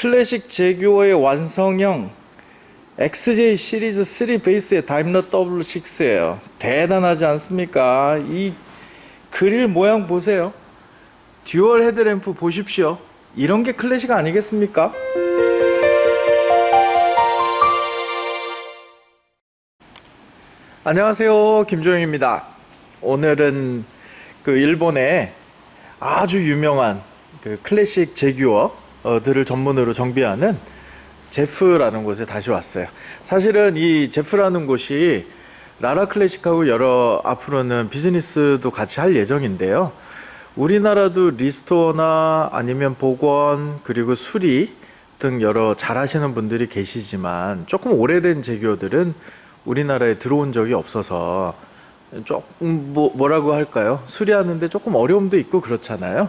클래식 제규어의 완성형 XJ 시리즈 3 베이스의 다임러 W6예요. 대단하지 않습니까? 이 그릴 모양 보세요. 듀얼 헤드램프 보십시오. 이런 게 클래식 아니겠습니까? 안녕하세요. 김조영입니다. 오늘은 그 일본의 아주 유명한 그 클래식 제규어 들을 전문으로 정비하는 제프라는 곳에 다시 왔어요. 사실은 이 제프라는 곳이 라라 클래식하고 여러 앞으로는 비즈니스도 같이 할 예정인데요. 우리나라도 리스토어나 아니면 복원 그리고 수리 등 여러 잘하시는 분들이 계시지만 조금 오래된 제규어들은 우리나라에 들어온 적이 없어서 조금 뭐, 뭐라고 할까요? 수리하는데 조금 어려움도 있고 그렇잖아요.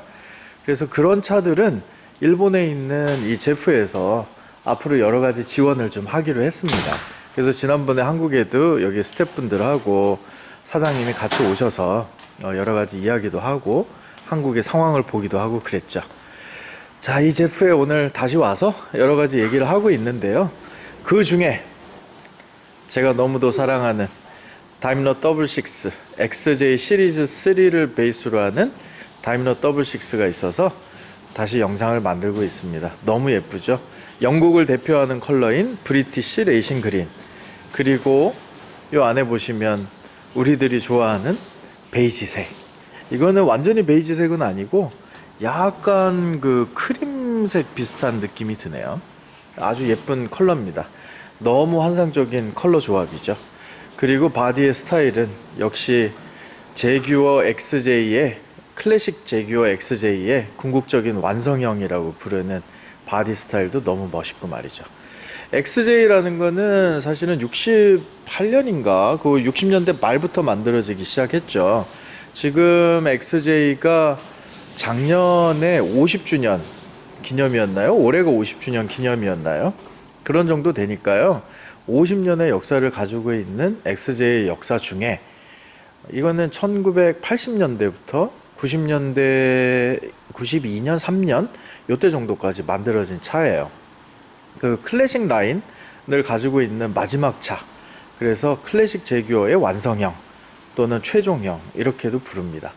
그래서 그런 차들은 일본에 있는 이 제프에서 앞으로 여러 가지 지원을 좀 하기로 했습니다. 그래서 지난번에 한국에도 여기 스태프분들하고 사장님이 같이 오셔서 어, 여러 가지 이야기도 하고 한국의 상황을 보기도 하고 그랬죠. 자, 이 제프에 오늘 다시 와서 여러 가지 얘기를 하고 있는데요. 그 중에 제가 너무도 사랑하는 다임러 더블6 XJ 시리즈 3를 베이스로 하는 다임러 더블6가 있어서 다시 영상을 만들고 있습니다. 너무 예쁘죠? 영국을 대표하는 컬러인 브리티시 레이싱 그린 그리고 요 안에 보시면 우리들이 좋아하는 베이지색 이거는 완전히 베이지색은 아니고 약간 그 크림색 비슷한 느낌이 드네요. 아주 예쁜 컬러입니다. 너무 환상적인 컬러 조합이죠. 그리고 바디의 스타일은 역시 제규어 XJ의 클래식 제규어 XJ의 궁극적인 완성형이라고 부르는 바디 스타일도 너무 멋있고 말이죠. XJ라는 거는 사실은 68년인가 그 60년대 말부터 만들어지기 시작했죠. 지금 XJ가 작년에 50주년 기념이었나요? 올해가 50주년 기념이었나요? 그런 정도 되니까요. 50년의 역사를 가지고 있는 XJ의 역사 중에 이거는 1980년대부터 90년대 92년 3년 요때 정도까지 만들어진 차예요. 그 클래식 라인을 가지고 있는 마지막 차. 그래서 클래식 제규어의 완성형 또는 최종형 이렇게도 부릅니다.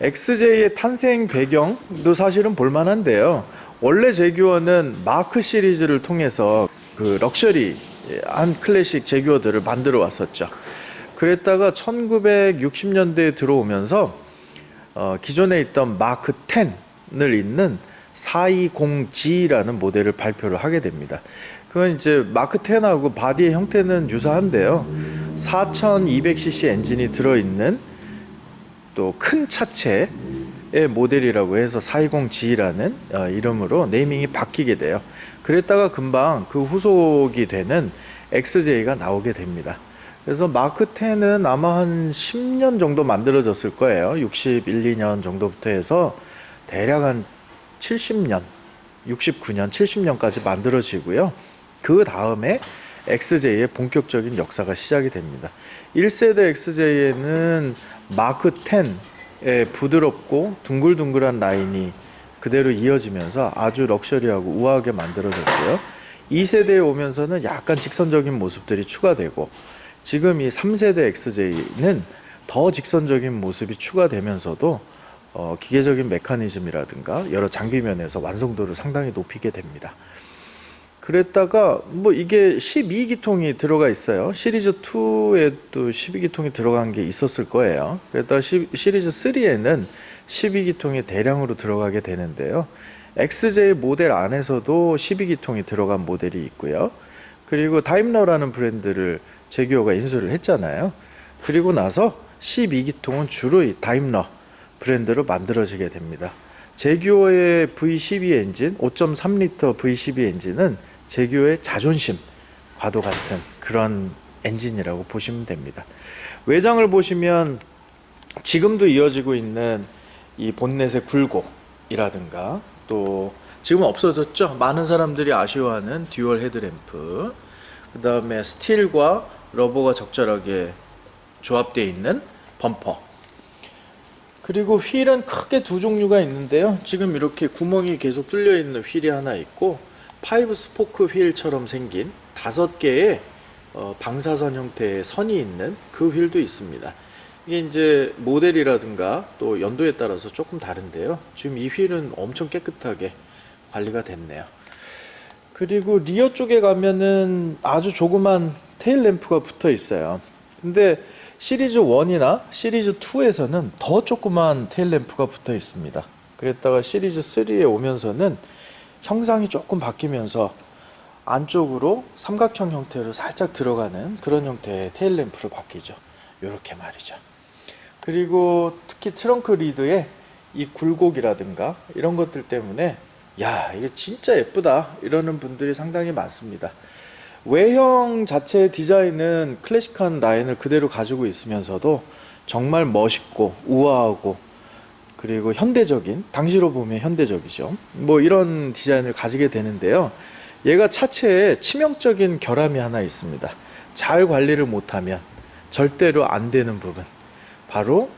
XJ의 탄생 배경도 사실은 볼만한데요. 원래 제규어는 마크 시리즈를 통해서 그 럭셔리 한 클래식 제규어들을 만들어 왔었죠. 그랬다가 1960년대에 들어오면서 어, 기존에 있던 마크 10을 잇는 420G라는 모델을 발표를 하게 됩니다. 그건 이제 마크 10하고 바디의 형태는 유사한데요. 4200cc 엔진이 들어있는 또 큰 차체의 모델이라고 해서 420G라는 어, 이름으로 네이밍이 바뀌게 돼요. 그랬다가 금방 그 후속이 되는 XJ가 나오게 됩니다. 그래서 마크 10은 아마 한 10년 정도 만들어졌을 거예요. 61, 2년 정도부터 해서 대략 한 70년, 69년, 70년까지 만들어지고요. 그 다음에 XJ의 본격적인 역사가 시작이 됩니다. 1세대 XJ에는 마크 10의 부드럽고 둥글둥글한 라인이 그대로 이어지면서 아주 럭셔리하고 우아하게 만들어졌고요. 2세대에 오면서는 약간 직선적인 모습들이 추가되고 지금 이 3세대 XJ는 더 직선적인 모습이 추가되면서도 어, 기계적인 메커니즘이라든가 여러 장비 면에서 완성도를 상당히 높이게 됩니다. 그랬다가 뭐 이게 12기통이 들어가 있어요. 시리즈 2에도 12기통이 들어간 게 있었을 거예요. 그랬다가 시, 시리즈 3에는 12기통이 대량으로 들어가게 되는데요. XJ 모델 안에서도 12기통이 들어간 모델이 있고요. 그리고 다임러라는 브랜드를 제규어가 인수를 했잖아요. 그리고 나서 12기통은 주로 이 다임러 브랜드로 만들어지게 됩니다. 제규어의 V12 엔진, 5.3L V12 엔진은 제규어의 자존심 과도 같은 그런 엔진이라고 보시면 됩니다. 외장을 보시면 지금도 이어지고 있는 이 본넷의 굴곡이라든가 또 지금 없어졌죠. 많은 사람들이 아쉬워하는 듀얼 헤드램프. 그 다음에 스틸과 러버가 적절하게 조합되어 있는 범퍼. 그리고 휠은 크게 두 종류가 있는데요. 지금 이렇게 구멍이 계속 뚫려 있는 휠이 하나 있고 파이브 스포크 휠처럼 생긴 다섯 개의 어, 방사선 형태의 선이 있는 그 휠도 있습니다. 이게 이제 모델이라든가 또 연도에 따라서 조금 다른데요. 지금 이 휠은 엄청 깨끗하게 관리가 됐네요. 그리고 리어 쪽에 가면은 아주 조그만 테일 램프가 붙어 있어요. 근데 시리즈 1이나 시리즈 2에서는 더 조그만 테일 램프가 붙어 있습니다. 그랬다가 시리즈 3에 오면서는 형상이 조금 바뀌면서 안쪽으로 삼각형 형태로 살짝 들어가는 그런 형태의 테일 램프로 바뀌죠. 요렇게 말이죠. 그리고 특히 트렁크 리드에 이 굴곡이라든가 이런 것들 때문에 야 이게 진짜 예쁘다 이러는 분들이 상당히 많습니다. 외형 자체의 디자인은 클래식한 라인을 그대로 가지고 있으면서도 정말 멋있고 우아하고 그리고 현대적인 당시로 보면 현대적이죠. 뭐 이런 디자인을 가지게 되는데요. 얘가 차체에 치명적인 결함이 하나 있습니다. 잘 관리를 못하면 절대로 안 되는 부분. 바로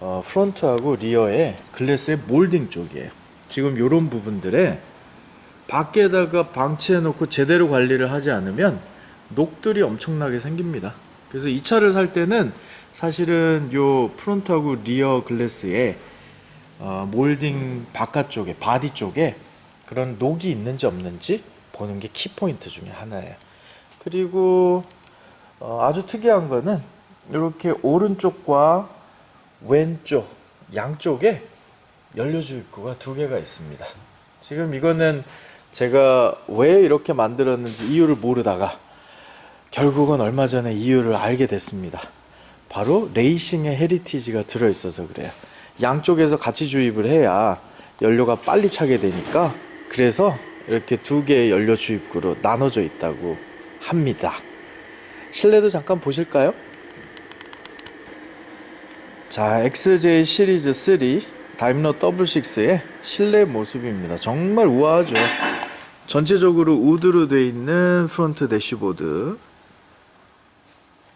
어, 프론트하고 리어의 글래스의 몰딩 쪽이에요. 지금 이런 부분들에 밖에다가 방치해 놓고 제대로 관리를 하지 않으면 녹들이 엄청나게 생깁니다. 그래서 이 차를 살 때는 사실은 요 프론트하고 리어 글래스에 어, 몰딩 바깥쪽에 바디 쪽에 그런 녹이 있는지 없는지 보는 게 키포인트 중에 하나예요. 그리고 어, 아주 특이한 거는 이렇게 오른쪽과 왼쪽 양쪽에 연료 주 입구가 두 개가 있습니다. 지금 이거는 제가 왜 이렇게 만들었는지 이유를 모르다가 결국은 얼마 전에 이유를 알게 됐습니다. 바로 레이싱의 헤리티지가 들어있어서 그래요. 양쪽에서 같이 주입을 해야 연료가 빨리 차게 되니까 그래서 이렇게 두 개의 연료 주입구로 나눠져 있다고 합니다. 실내도 잠깐 보실까요? 자, XJ 시리즈 3 다임러 더블6의 실내 모습입니다. 정말 우아하죠. 전체적으로 우드로 되어 있는 프론트 대시보드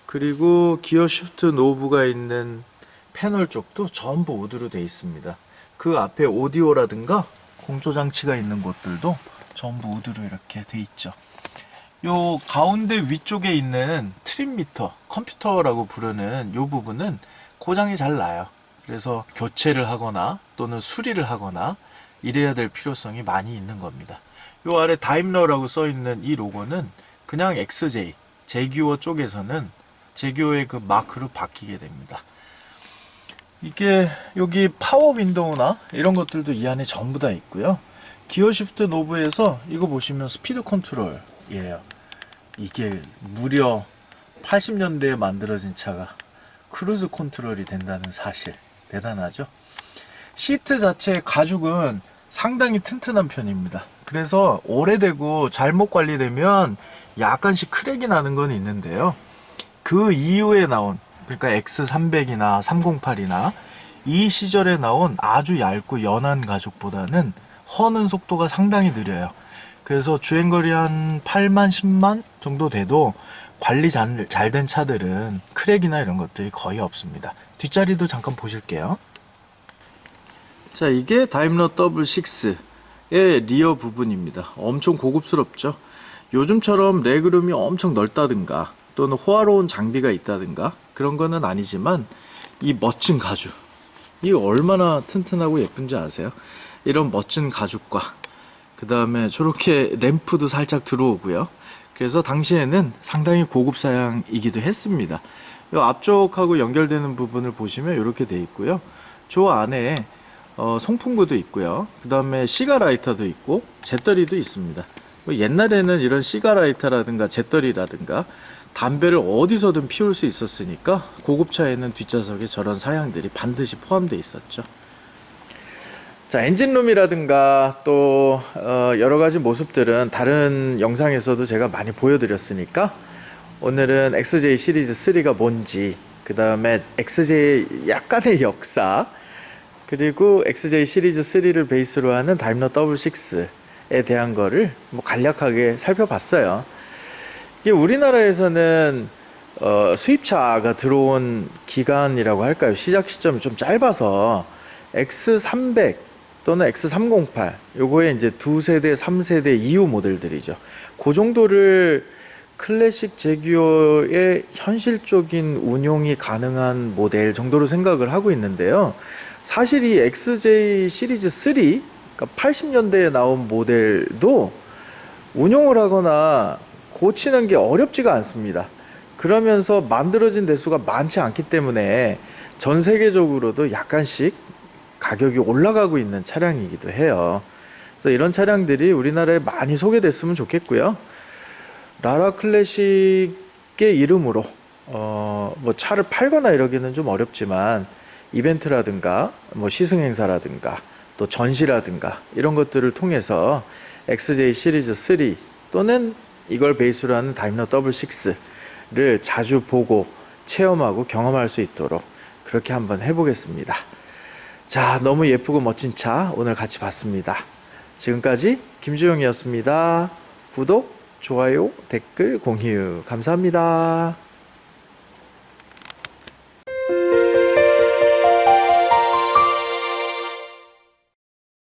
그리고 기어 시프트 노브가 있는 패널 쪽도 전부 우드로 되어 있습니다. 그 앞에 오디오라든가 공조 장치가 있는 곳들도 전부 우드로 이렇게 돼 있죠. 요 가운데 위쪽에 있는 트림 미터, 컴퓨터라고 부르는 요 부분은 고장이 잘 나요. 그래서 교체를 하거나 또는 수리를 하거나 이래야 될 필요성이 많이 있는 겁니다. 요 아래 다임러라고 써 있는 이 로고는 그냥 XJ, 제규어 쪽에서는 제규어의 그 마크로 바뀌게 됩니다. 이게 여기 파워 윈도우나 이런 것들도 이 안에 전부 다 있고요. 기어 시프트 노브에서 이거 보시면 스피드 컨트롤이에요. 이게 무려 80년대에 만들어진 차가 크루즈 컨트롤이 된다는 사실 대단하죠. 시트 자체의 가죽은 상당히 튼튼한 편입니다. 그래서 오래되고 잘못 관리되면 약간씩 크랙이 나는 건 있는데요. 그 이후에 나온 그러니까 X300이나 308이나 이 시절에 나온 아주 얇고 연한 가죽보다는 허는 속도가 상당히 느려요. 그래서 주행거리 한 8만, 10만 정도 돼도 관리 잘된 차들은 크랙이나 이런 것들이 거의 없습니다. 뒷자리도 잠깐 보실게요. 자, 이게 다임러 더블6 의 리어 부분입니다. 엄청 고급스럽죠. 요즘처럼 레그룸이 엄청 넓다든가 또는 호화로운 장비가 있다든가 그런 거는 아니지만 이 멋진 가죽 이게 얼마나 튼튼하고 예쁜지 아세요? 이런 멋진 가죽과 그 다음에 저렇게 램프도 살짝 들어오고요. 그래서 당시에는 상당히 고급 사양이기도 했습니다. 이 앞쪽하고 연결되는 부분을 보시면 이렇게 돼 있고요. 저 안에 어, 송풍구도 있고요. 그 다음에 시가라이터도 있고 잿더리도 있습니다. 뭐 옛날에는 이런 시가라이터라든가 잿더리라든가 담배를 어디서든 피울 수 있었으니까 고급차에는 뒷좌석에 저런 사양들이 반드시 포함되어 있었죠. 자, 엔진룸이라든가 또 어, 여러 가지 모습들은 다른 영상에서도 제가 많이 보여드렸으니까 오늘은 XJ 시리즈 3가 뭔지 그 다음에 XJ 약간의 역사 그리고 XJ 시리즈 3를 베이스로 하는 다임러 W6에 대한 거를 뭐 간략하게 살펴봤어요. 이게 우리나라에서는 어, 수입차가 들어온 기간이라고 할까요? 시작 시점이 좀 짧아서 X300 또는 X308 요거에 이제 두 세대, 3세대 이후 모델들이죠. 그 정도를 클래식 제규어의 현실적인 운용이 가능한 모델 정도로 생각을 하고 있는데요. 사실 이 XJ 시리즈 3, 그러니까 80년대에 나온 모델도 운용을 하거나 고치는 게 어렵지가 않습니다. 그러면서 만들어진 대수가 많지 않기 때문에 전 세계적으로도 약간씩 가격이 올라가고 있는 차량이기도 해요. 그래서 이런 차량들이 우리나라에 많이 소개됐으면 좋겠고요. 라라 클래식의 이름으로 어, 뭐 차를 팔거나 이러기는 좀 어렵지만 이벤트라든가 뭐 시승 행사라든가 또 전시라든가 이런 것들을 통해서 XJ 시리즈 3 또는 이걸 베이스로 하는 다임러 W6를 자주 보고 체험하고 경험할 수 있도록 그렇게 한번 해보겠습니다. 자, 너무 예쁘고 멋진 차 오늘 같이 봤습니다. 지금까지 김주영이었습니다. 구독, 좋아요, 댓글, 공유 감사합니다.